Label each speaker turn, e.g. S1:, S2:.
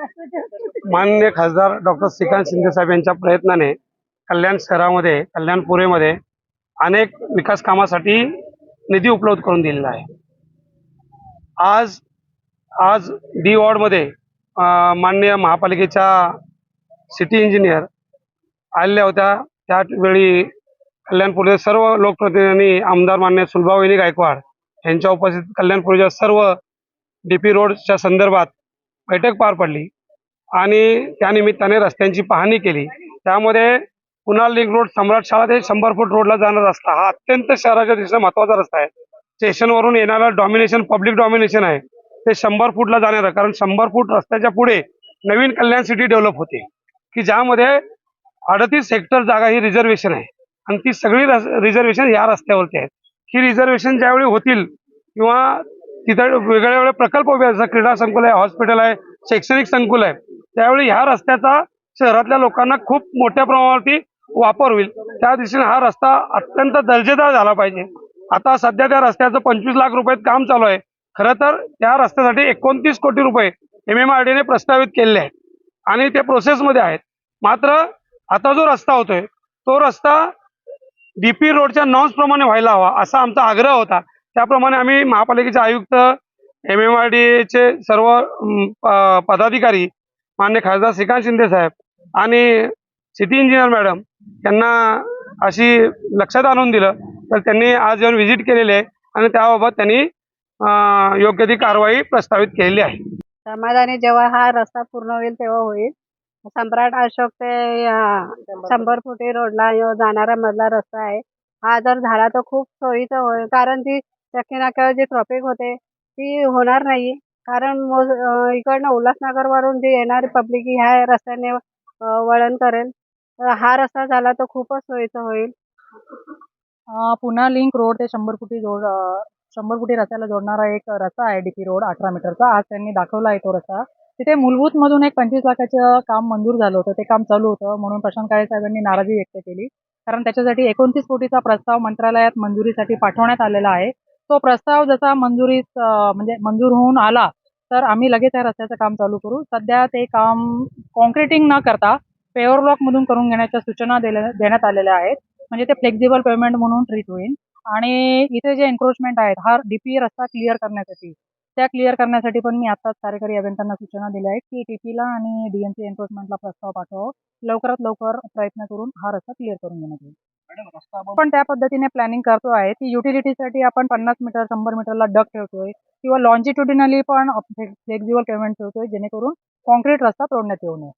S1: माननीय खासदार डॉक्टर श्रीकांत शिंदे साहेब यांच्या प्रयत्नाने कल्याण शहरामध्ये कल्याणपुरेमध्ये अनेक विकास कामासाठी निधी उपलब्ध करून दिलेला आहे. आज आज डी वॉर्डमध्ये माननीय महापालिकेच्या सिटी इंजिनियर आलेल्या होत्या. त्यावेळी कल्याणपुरीच्या सर्व लोकप्रतिनिधींनी आमदार मान्य सुलभावहिनी गायकवाड यांच्या उपस्थित कल्याणपूरच्या सर्व डी पी रोडच्या संदर्भात बैठक पार पडली आणि त्यानिमित्ताने रस्त्यांची पाहणी केली. त्यामध्ये कुणाल लिंक रोड सम्राट शाळा ते शंभर फूट रोडला जाणारा रस्ता हा अत्यंत शहराच्या दृष्टीने महत्त्वाचा रस्ता आहे. स्टेशनवरून येणारा डॉमिनेशन पब्लिक डॉमिनेशन आहे. ते शंभर फूटला जाणारं कारण शंभर फूट रस्त्याच्या पुढे नवीन कल्याण सिटी डेव्हलप होते. की ज्यामध्ये अडतीस हेक्टर जागा ही रिझर्वेशन आहे. आणि ती सगळी रिझर्वेशन या रस्त्यावरती आहेत. ही रिझर्वेशन ज्यावेळी होतील किंवा तिथं वेगळे वेगळे प्रकल्प उभे आहेत. जसं क्रीडा संकुल आहे हॉस्पिटल आहे शैक्षणिक संकुल आहे. त्यावेळी ह्या रस्त्याचा शहरातल्या लोकांना खूप मोठ्या प्रमाणावरती वापर होईल. त्या दृष्टीने हा रस्ता अत्यंत दर्जेदार झाला पाहिजे. आता सध्या त्या रस्त्याचं पंचवीस लाख रुपयात काम चालू आहे. खरं तर त्या रस्त्यासाठी एकोणतीस कोटी रुपये एम एम आर डीने प्रस्तावित केलेले आहेत. आणि ते प्रोसेसमध्ये आहेत. मात्र आता जो रस्ता होतोय तो रस्ता डीपी रोडच्या नॉन्स प्रमाणे व्हायला हवा असा आमचा आग्रह होता. त्याप्रमाणे आम्ही महापालिकेचे आयुक्त एम एम आर डीचे सर्व प- पदाधिकारी मान्य खासदार श्रीकांत शिंदे साहेब आणि सिटी इंजिनियर मॅडम यांना अशी लक्षात आणून दिलं. तर त्यांनी आज येऊन व्हिजिट केलेली आहे आणि त्याबाबत त्यांनी योग्य ती कारवाई प्रस्तावित केलेली आहे.
S2: समाजाने जेव्हा हा रस्ता पूर्ण होईल तेव्हा होईल. सम्राट अशोक ते शंभर फुटी रोडला जाणारा मधला रस्ता आहे. हा जर झाला तर खूप सोयीचं होईल. कारण ती चक्की जे ट्रॉफिक होते ती होणार नाही. कारण मोज- इकडनं उल्हासनगरवरून जे येणारी पब्लिक ह्या रस्त्याने वळण करेल. तर हा रस्ता झाला तर खूपच सोयीचं होईल.
S3: पुन्हा लिंक रोड ते शंभर फुटी जोड शंभर फुटी रस्त्याला जोडणारा एक रस्ता आहे डीपी रोड अठरा मीटरचा. आज त्यांनी दाखवला आहे तो रस्ता. तिथे मूलभूतमधून एक पंचवीस लाखाचं काम मंजूर झालं होतं. ते काम चालू होतं. म्हणून प्रशांत काळे साहेबांनी नाराजी व्यक्त केली. कारण त्याच्यासाठी एकोणतीस कोटीचा प्रस्ताव मंत्रालयात मंजुरीसाठी पाठवण्यात आलेला आहे. तो प्रस्ताव जसा मंजुरीत म्हणजे मंजूर होऊन आला तर आम्ही लगेच त्या रस्त्याचं काम चालू करू. सध्या ते काम कॉन्क्रिटिंग न करता पेवर ब्लॉकमधून करून घेण्याच्या सूचना दिल्या देण्यात आलेल्या आहेत. म्हणजे ते फ्लेक्झिबल पेमेंट म्हणून ट्रीट होईल. आणि इथे जे एन्क्रोचमेंट आहेत हा डीपी रस्ता क्लिअर करण्यासाठी त्या क्लिअर करण्यासाठी पण मी आत्ताच कार्यकारी अभियंत्यांना सूचना दिल्या आहेत की टीपीला आणि डीएनसी एन्क्रोचमेंटला प्रस्ताव पाठवा. लवकरात लवकर प्रयत्न करून हा रस्ता क्लिअर करून घेण्यात येईल. आपण त्या पद्धतीने प्लॅनिंग करतो आहे. की युटिलिटीसाठी आपण पन्नास मीटर शंभर मीटरला डक ठेवतोय किंवा लॉन्जिट्युडिनली पण फ्लेक्झिबल पेमेंट ठेवतोय जेणेकरून कॉन्क्रीट रस्ता तोडण्यात येऊ नये.